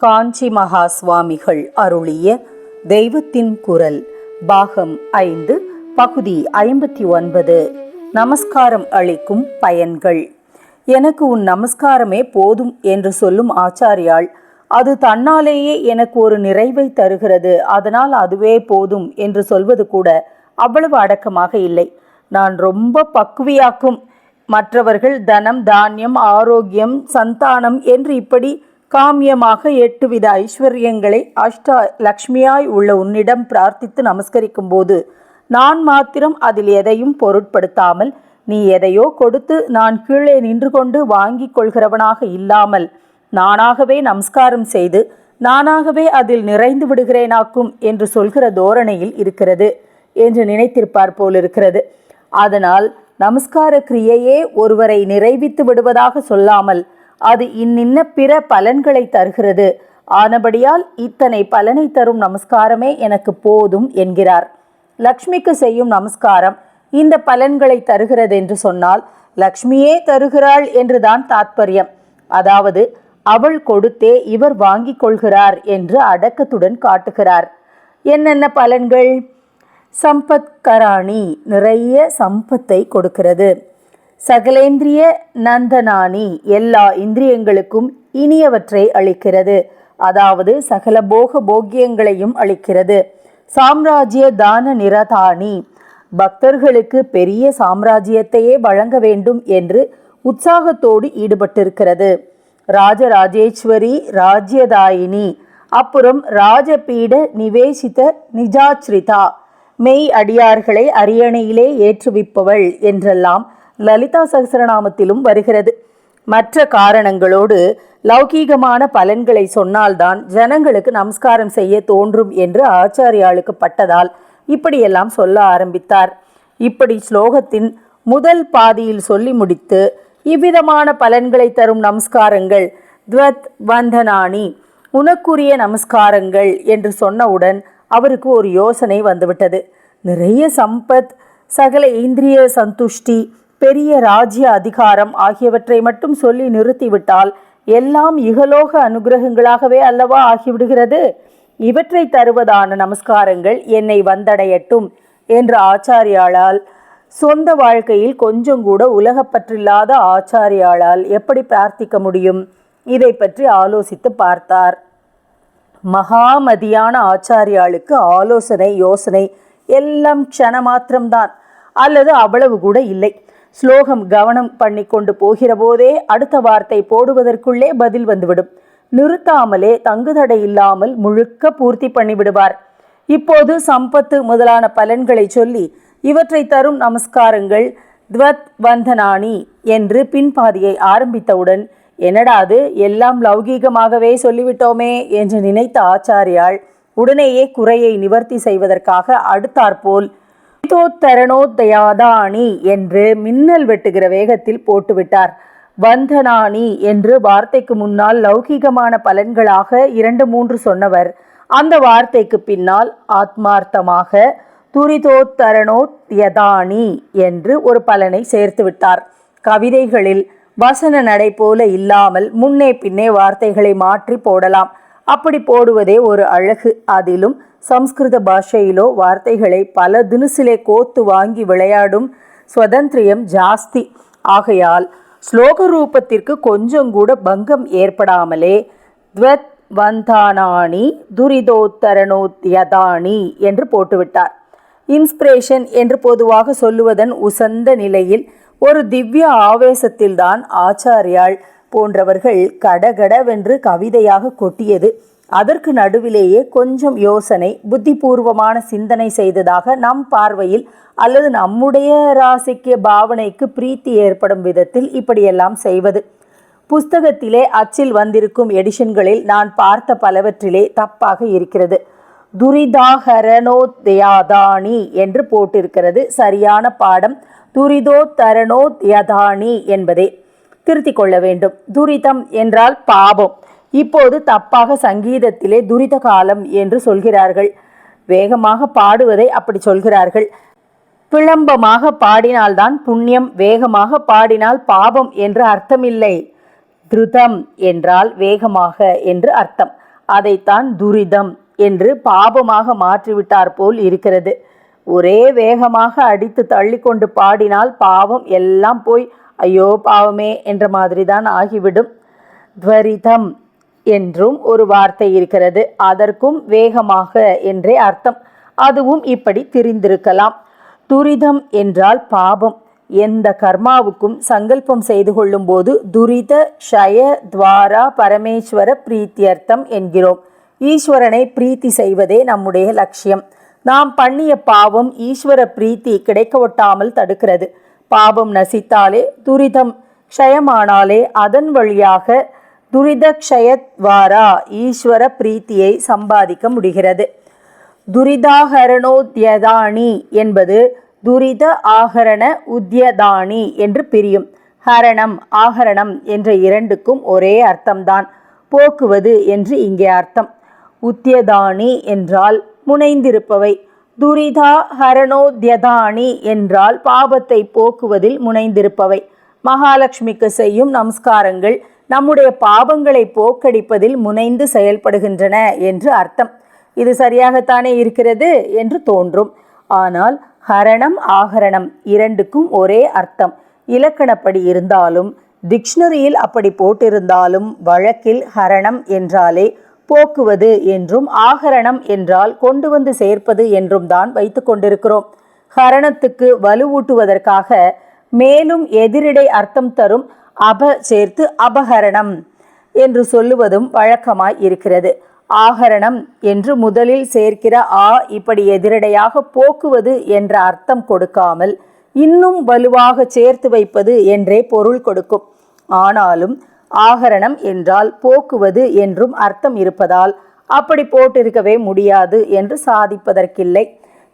காஞ்சி மகா சுவாமிகள் அருளிய தெய்வத்தின் குரல் பாகம் ஐந்து பகுதி ஐம்பத்தி ஒன்பது. நமஸ்காரம் அளிக்கும் பயன்கள். எனக்கு உன் நமஸ்காரமே போதும் என்று சொல்லும் ஆச்சாரியாள் அது தன்னாலேயே எனக்கு ஒரு நிறைவை தருகிறது அதனால் அதுவே போதும் என்று சொல்வது கூட அவ்வளவு அடக்கமாக இல்லை. நான் ரொம்ப பக்குவியாக்கும். மற்றவர்கள் தனம் தானியம் ஆரோக்கியம் சந்தானம் என்று இப்படி காமியமாக எட்டு வித ஐஸ்வர்யங்களை அஷ்ட லக்ஷ்மியாய் உள்ள உன்னிடம் பிரார்த்தித்து நமஸ்கரிக்கும் போது நான் மாத்திரம் அதில் எதையும் பொருட்படுத்தாமல் நீ எதையோ கொடுத்து நான் கீழே நின்று கொண்டு வாங்கி கொள்கிறவனாக இல்லாமல் நானாகவே நமஸ்காரம் செய்து நானாகவே அதில் நிறைந்து விடுகிறேனாக்கும் என்று சொல்கிற தோரணையில் இருக்கிறது என்று நினைத்திருப்பார் போலிருக்கிறது. அதனால் நமஸ்கார கிரியையே ஒருவரை நிறைவித்து விடுவதாக சொல்லாமல் அது இன்னின்ன பிற பலன்களை தருகிறது. ஆனபடியால் இத்தனை பலனை தரும் நமஸ்காரமே எனக்கு போதும் என்கிறார். லக்ஷ்மிக்கு செய்யும் நமஸ்காரம் இந்த பலன்களை தருகிறது என்று சொன்னால் லக்ஷ்மியே தருகிறாள் என்றுதான் தாத்பரியம். அதாவது அவள் கொடுத்தே இவர் வாங்கி கொள்கிறார் என்று அடக்கத்துடன் காட்டுகிறார். என்னென்ன பலன்கள்? சம்பத்கராணி நிறைய சம்பத்தை கொடுக்கிறது. சகலேந்திரிய நந்தனானி எல்லா இந்திரியங்களுக்கும் இனியவற்றை அளிக்கிறது. அதாவது சகல போக போக்கியங்களையும் அளிக்கிறது. சாம்ராஜ்ய தான நிரதானி பக்தர்களுக்கு பெரிய சாம்ராஜ்யத்தையே வழங்க வேண்டும் என்று உற்சாகத்தோடு ஈடுபட்டிருக்கிறது. ராஜராஜேஸ்வரி ராஜ்யதாயினி. அப்புறம் ராஜபீட நிவேசித நிஜாச்ரிதா மெய் அடியார்களை அரியணையிலே ஏற்றுவிப்பவள் என்றெல்லாம் லலிதா சகசரநாமத்திலும் வருகிறது. மற்ற காரணங்களோடு லௌகீகமான பலன்களை சொன்னால்தான் ஜனங்களுக்கு நமஸ்காரம் செய்ய தோன்றும் என்று ஆச்சாரியாளுக்கு பட்டதால் இப்படியெல்லாம் சொல்ல ஆரம்பித்தார். இப்படி ஸ்லோகத்தின் முதல் பாதியில் சொல்லி முடித்து இவ்விதமான பலன்களை தரும் நமஸ்காரங்கள் துவத் வந்தனானி உனக்குரிய நமஸ்காரங்கள் என்று சொன்னவுடன் அவருக்கு ஒரு யோசனை வந்துவிட்டது. நிறைய சம்பத் சகல இந்திரிய சந்துஷ்டி பெரிய ராஜ்ய அதிகாரம் ஆகியவற்றை மட்டும் சொல்லி நிறுத்திவிட்டால் எல்லாம் இகலோக அனுகிரகங்களாகவே அல்லவா ஆகிவிடுகிறது? இவற்றை தருவதான நமஸ்காரங்கள் என்னை வந்தடையட்டும் என்று ஆச்சாரியாளால் சொந்த வாழ்க்கையில் கொஞ்சம் கூட உலகப்பற்றில்லாத ஆச்சாரியாளால் எப்படி பிரார்த்திக்க முடியும்? இதை பற்றி ஆலோசித்து பார்த்தார். மகாமதியான ஆச்சாரியாளுக்கு ஆலோசனை யோசனை எல்லாம் க்ஷண மாத்திரம்தான் அல்லது அவ்வளவு கூட இல்லை. ஸ்லோகம் கவனம் பண்ணி கொண்டு போகிற போதே அடுத்த வார்த்தை போடுவதற்குள்ளே பதில் வந்துவிடும். நிறுத்தாமலே தங்குதடை இல்லாமல் முழுக்க பூர்த்தி பண்ணிவிடுவார். இப்போது சம்பத்து முதலான பலன்களை சொல்லி இவற்றை தரும் நமஸ்காரங்கள். துவத் வந்தனானி என்று பின்பாதியை ஆரம்பித்தவுடன் என்னடாது எல்லாம் லௌகீகமாகவே சொல்லிவிட்டோமே என்று நினைத்த ஆச்சாரியாள் உடனேயே குறையை நிவர்த்தி செய்வதற்காக அடுத்தாற்போல் தரணோத்தயாதானி என்று மின்னல் வெட்டுகிற வேகத்தில் போட்டுவிட்டார். வந்தனானி என்று வார்த்தைக்கு முன்னால் லௌகீகமான பலன்களாக இரண்டு மூன்று சொன்னவர். அந்த வார்த்தைக்கு பின்னால் ஆத்மார்த்தமாக துரிதோத்தரணோத்யதானி என்று ஒரு பலனை சேர்த்து விட்டார். கவிதைகளில் வசன நடை போல இல்லாமல் முன்னே பின்னே வார்த்தைகளை மாற்றி போடலாம். அப்படி போடுவதே ஒரு அழகு. அதிலும் சம்ஸ்கிருத பாஷையிலோ வார்த்தைகளை பல தினுசிலே கோத்து வாங்கி விளையாடும் சுதந்திரியம் ஜாஸ்தி. ஆகையால் ஸ்லோக ரூபத்திற்கு கொஞ்சம் கூட பங்கம் ஏற்படாமலே துவத் வந்தானானி துரிதோத்தரணோத்யதானி என்று போட்டுவிட்டார். இன்ஸ்பிரேஷன் என்று பொதுவாக சொல்லுவதன் உசந்த நிலையில் ஒரு திவ்ய ஆவேசத்தில்தான் ஆச்சாரியாள் போன்றவர்கள் கடகடவென்று கவிதையாக கொட்டியது. அதற்கு நடுவிலேயே கொஞ்சம் யோசனை புத்திபூர்வமான சிந்தனை செய்ததாக நம் பார்வையில் அல்லது நம்முடைய ராசிக்கு பாவனைக்கு பிரீத்தி ஏற்படும் விதத்தில் இப்படியெல்லாம் செய்வது. புஸ்தகத்திலே அச்சில் வந்திருக்கும் எடிஷன்களில் நான் பார்த்த பலவற்றிலே தப்பாக இருக்கிறது. துரிதாகரணோத்யாதானி என்று போட்டிருக்கிறது. சரியான பாடம் துரிதோத்தரணோத்யதானி என்பதை என்பதே திருத்திக் கொள்ள வேண்டும். துரிதம் என்றால் பாபம். இப்போது தப்பாக சங்கீதத்திலே துரித காலம் என்று சொல்கிறார்கள். வேகமாக பாடுவதை அப்படி சொல்கிறார்கள். விளம்பமாக பாடினால்தான் புண்ணியம் வேகமாக பாடினால் பாபம் என்று அர்த்தமில்லை. திருதம் என்றால் வேகமாக என்று அர்த்தம். அதைத்தான் துரிதம் என்று பாபமாக மாற்றிவிட்டார் போல் இருக்கிறது. ஒரே வேகமாக அடித்து தள்ளிக்கொண்டு பாடினால் பாவம் எல்லாம் போய் ஐயோ பாவமே என்ற மாதிரி தான் ஆகிவிடும். துவரிதம் என்றும் ஒரு வார்த்தை இருக்கிறது. அதற்கும் வேகமாக என்றே அர்த்தம். அதுவும் இப்படி திரிந்திருக்கலாம். துரிதம் என்றால் பாபம். எந்த கர்மாவுக்கும் சங்கல்பம் செய்து கொள்ளும்போது துரித ஷய துவாரா பரமேஸ்வர பிரீத்தியர்த்தம் என்கிறோம். ஈஸ்வரனை பிரீத்தி செய்வதே நம்முடைய லட்சியம். நாம் பண்ணிய பாவம் ஈஸ்வர பிரீத்தி கிடைக்க ஒட்டாமல் தடுக்கிறது. பாவம் நசித்தாலே துரிதம் க்ஷயமானாலே அதன் வழியாக துரித க்ஷயத்வாரா ஈஸ்வர பிரீத்தியை சம்பாதிக்க முடிகிறது. துரிதாகரணோத்யதானி என்பது துரித ஆகரண உத்யதானி என்று பிரியும். ஹரணம் ஆகரணம் என்ற இரண்டுக்கும் ஒரே அர்த்தம்தான். போக்குவது என்று இங்கே அர்த்தம். உத்தியதானி என்றால் முனைந்திருப்பவை. துரிதா ஹரணோத்யதானி என்றால் பாபத்தை போக்குவதில் முனைந்திருப்பவை. மகாலட்சுமிக்கு செய்யும் நமஸ்காரங்கள் நம்முடைய பாவங்களை போக்கடிப்பதில் முனைந்து செயல்படுகின்றன என்று அர்த்தம். இது சரியாகத்தானே இருக்கிறது என்று தோன்றும். ஆனால் ஹரணம் ஆகரணம் இரண்டுக்கும் ஒரே அர்த்தம். இலக்கணப்படி இருந்தாலும் டிக்ஷனரியில் அப்படி போட்டிருந்தாலும் வழக்கில் ஹரணம் என்றாலே போக்குவது என்றும் ஆகரணம் என்றால் கொண்டு வந்து சேர்ப்பது என்றும் தான் வைத்து கொண்டிருக்கிறோம். ஹரணத்துக்கு வலுவூட்டுவதற்காக மேலும் எதிரிடை அர்த்தம் தரும் அப சேர்த்து அபகரணம் என்று சொல்லுவதும் வழக்கமாய் இருக்கிறது. ஆகரணம் என்று முதலில் சேர்க்கிற ஆ இப்படி எதிரடையாக போக்குவது என்ற அர்த்தம் கொடுக்காமல் இன்னும் வலுவாக சேர்த்து வைப்பது என்றே பொருள் கொடுக்கும். ஆனாலும் ஆகரணம் என்றால் போக்குவது என்றும் அர்த்தம் இருப்பதால் அப்படி போட்டிருக்கவே முடியாது என்று சாதிப்பதற்கில்லை.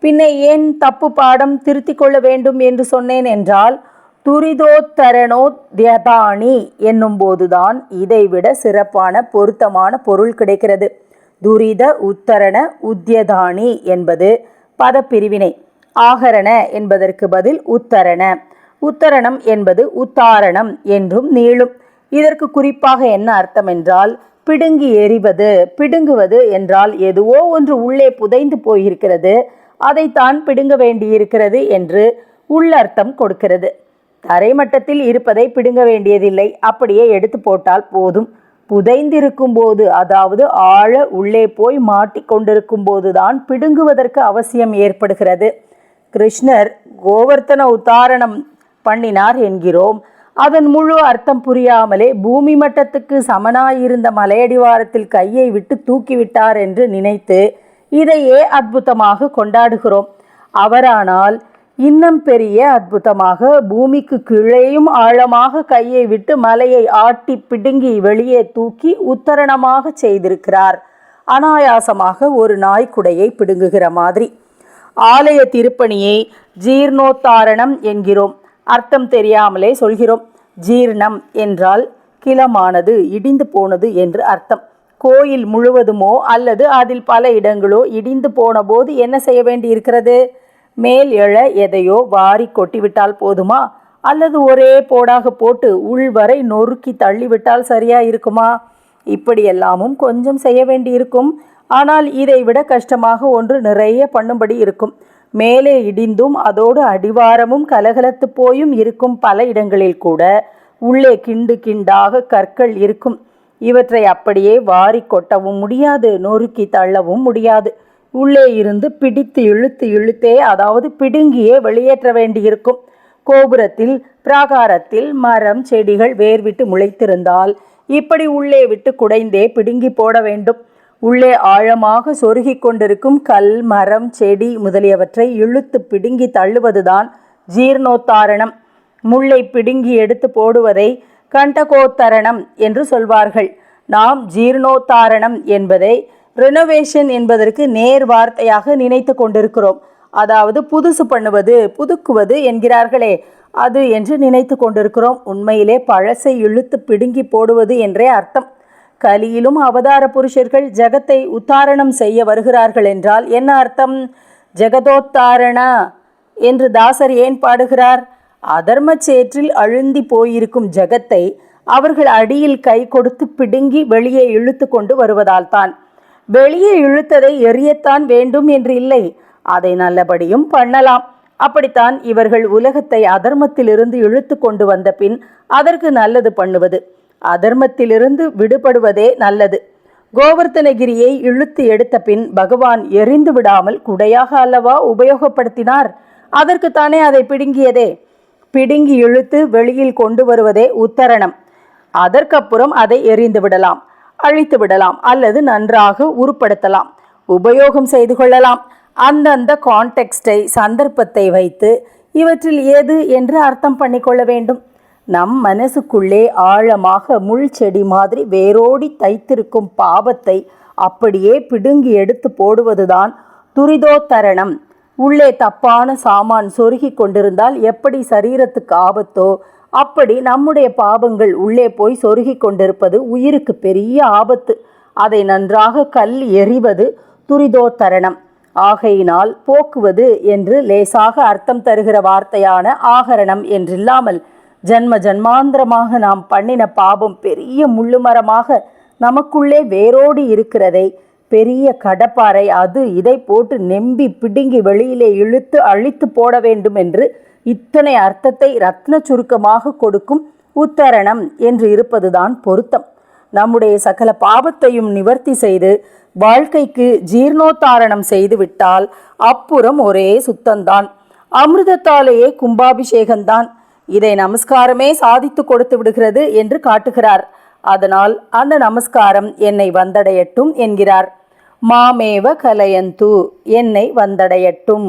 பின்ன ஏன் தப்பு பாடம் திருத்திக் கொள்ள வேண்டும் என்று சொன்னேன் என்றால் துரிதோத்தரணோத்யதானி என்னும் போதுதான் இதைவிட சிறப்பான பொருத்தமான பொருள் கிடைக்கிறது. துரித உத்தரண உத்யதானி என்பது பதப்பிரிவினை. ஆகரண என்பதற்கு பதில் உத்தரண. உத்தரணம் என்பது உத்தாரணம் என்றும் நீளும். இதற்கு குறிப்பாக என்ன அர்த்தம் என்றால் பிடுங்கி எறிவது பிடுங்குவது என்றால் எதுவோ ஒன்று உள்ளே புதைந்து போயிருக்கிறது. அதைத்தான் பிடுங்க வேண்டியிருக்கிறது என்று உள்ளர்த்தம் கொடுக்கிறது. தரைமட்டத்தில் இருப்பதை பிடுங்க வேண்டியதில்லை. அப்படியே எடுத்து போட்டால் போதும். புதைந்திருக்கும் போது அதாவது ஆழ உள்ளே போய் மாட்டிக்கொண்டிருக்கும் போதுதான் பிடுங்குவதற்கு அவசியம் ஏற்படுகிறது. கிருஷ்ணர் கோவர்த்தன உத்தாரணம் பண்ணினார் என்கிறோம். அதன் முழு அர்த்தம் புரியாமலே பூமி மட்டத்துக்கு சமனாயிருந்த மலையடிவாரத்தில் கையை விட்டு தூக்கிவிட்டார் என்று நினைத்து இதையே அற்புதமாக கொண்டாடுகிறோம். அவரானால் இன்னும் பெரிய அற்புதமாக பூமிக்கு கீழேயும் ஆழமாக கையை விட்டு மலையை ஆட்டி பிடுங்கி வெளியே தூக்கி உத்தரணமாக செய்திருக்கிறார். அனாயாசமாக ஒரு நாய்க்குடையை பிடுங்குகிற மாதிரி. ஆலய திருப்பணியை ஜீர்ணோத்தாரணம் என்கிறோம். அர்த்தம் தெரியாமலே சொல்கிறோம். ஜீர்ணம் என்றால் கிளமானது இடிந்து போனது என்று அர்த்தம். கோயில் முழுவதுமோ அல்லது அதில் பல இடங்களோ இடிந்து போன போது என்ன செய்ய வேண்டி இருக்கிறது மேல் எழ எதையோ வாரி கொட்டிவிட்டால் போதுமா? அல்லது ஒரே போடாக போட்டு உள்வரை நொறுக்கி தள்ளிவிட்டால் சரியா இருக்குமா இப்படியெல்லாமும் கொஞ்சம் செய்ய வேண்டியிருக்கும். ஆனால் இதை விட கஷ்டமாக ஒன்று நிறைய பண்ணும்படி இருக்கும். மேலே இடிந்தும் அதோடு அடிவாரமும் கலகலத்து போயும் இருக்கும் பல இடங்களில் கூட. உள்ளே கிண்டு கிண்டாக கற்கள் இருக்கும். இவற்றை அப்படியே வாரி கொட்டவும் முடியாது நொறுக்கி தள்ளவும் முடியாது. உள்ளே இருந்து பிடித்து இழுத்து இழுத்தே அதாவது பிடுங்கியே வெளியேற்ற வேண்டியிருக்கும். கோபுரத்தில் பிராகாரத்தில் மரம் செடிகள் வேர்விட்டு முளைத்திருந்தால் இப்படி உள்ளே விட்டு குடைந்தே பிடுங்கி போட வேண்டும். உள்ளே ஆழமாக சொருகிக் கொண்டிருக்கும் கல் மரம் செடி முதலியவற்றை இழுத்து பிடுங்கி தள்ளுவதுதான் ஜீர்ணோத்தாரணம். முள்ளை பிடுங்கி எடுத்து போடுவதை கண்டகோத்தரணம் என்று சொல்வார்கள். நாம் ஜீர்ணோத்தாரணம் என்பதை ரினோவேஷன் என்பதற்கு நேர் வார்த்தையாக நினைத்து கொண்டிருக்கிறோம். அதாவது புதுசு பண்ணுவது புதுக்குவது என்கிறார்களே அது என்று நினைத்து கொண்டிருக்கிறோம். உண்மையிலே பழசை இழுத்து பிடுங்கி போடுவது என்றே அர்த்தம். கலியிலும் அவதார புருஷர்கள் ஜகத்தை உத்தாரணம் செய்ய வருகிறார்கள் என்றால் என்ன அர்த்தம்? ஜெகதோத்தாரண? என்று தாசர் ஏன் பாடுகிறார்? அதர்ம சேற்றில் அழுந்தி போயிருக்கும் ஜகத்தை அவர்கள் அடியில் கை கொடுத்து பிடுங்கி வெளியே இழுத்து கொண்டு வருவதால் தான். வெளியே இழுத்ததை எரியத்தான் வேண்டும் என்று இல்லை. அதை நல்லபடியும் பண்ணலாம். அப்படித்தான் இவர்கள் உலகத்தை அதர்மத்திலிருந்து இழுத்து கொண்டு வந்த பின் அதற்கு நல்லது பண்ணுவது. அதர்மத்திலிருந்து விடுபடுவதே நல்லது. கோவர்த்தனகிரியை இழுத்து எடுத்த பின் பகவான் எரிந்து விடாமல் குடையாக அல்லவா உபயோகப்படுத்தினார்? அதற்குத்தானே அதை பிடுங்கியதே? பிடுங்கி இழுத்து வெளியில் கொண்டு வருவதே உத்தரணம். அதற்கப்புறம் அதை எரிந்து விடலாம் அழித்து விடலாம் அல்லது நன்றாக உருப்படுத்தலாம். உபயோகம் செய்து கொள்ளலாம். அந்தந்த கான்டெக்ஸ்டை சந்தர்ப்பத்தை வைத்து இவற்றில் ஏது என்று அர்த்தம் பண்ணிக்கொள்ள வேண்டும். நம் மனசுக்குள்ளே ஆழமாக முள் செடி மாதிரி வேரோடி தைத்திருக்கும் பாவத்தை அப்படியே பிடுங்கி எடுத்து போடுவதுதான் துரிதோத்தரணம். உள்ளே தப்பான சாமான் சொருகி கொண்டிருந்தால் எப்படி சரீரத்துக்கு ஆபத்தோ அப்படி நம்முடைய பாவங்கள் உள்ளே போய் சொருகி கொண்டிருப்பது உயிருக்கு பெரிய ஆபத்து. அதை நன்றாக கல் எறிவது துரிதோத்தரணம். ஆகையினால் போக்குவது என்று லேசாக அர்த்தம் தருகிற வார்த்தையான ஆகரணம் என்றில்லாமல் ஜன்ம ஜன்மாந்திரமாக நாம் பண்ணின பாபம் பெரிய முள்ளுமரமாக நமக்குள்ளே வேரோடி இருக்கிறதை பெரிய கடப்பாறை. அது இதை போட்டு நெம்பி பிடுங்கி வெளியிலே இழுத்து அழித்து போட வேண்டும் என்று இத்தனை அர்த்தத்தை ரத்ன சுருக்கமாக கொடுக்கும் உத்தரணம் என்று இருப்பதுதான் பொருத்தம். நம்முடைய சகல பாவத்தையும் நிவர்த்தி செய்து வாழ்க்கைக்கு ஜீர்ணோத்தாரணம் செய்துவிட்டால் அப்புறம் ஒரே சுத்தந்தான் அமிர்தத்தாலேயே கும்பாபிஷேகம்தான். இதை நமஸ்காரமே சாதித்து கொடுத்து விடுகிறது என்று காட்டுகிறார். அதனால் அந்த நமஸ்காரம் என்னை வந்தடையட்டும் என்கிறார். மாமேவ கலயந்து என்னை வந்தடையட்டும்.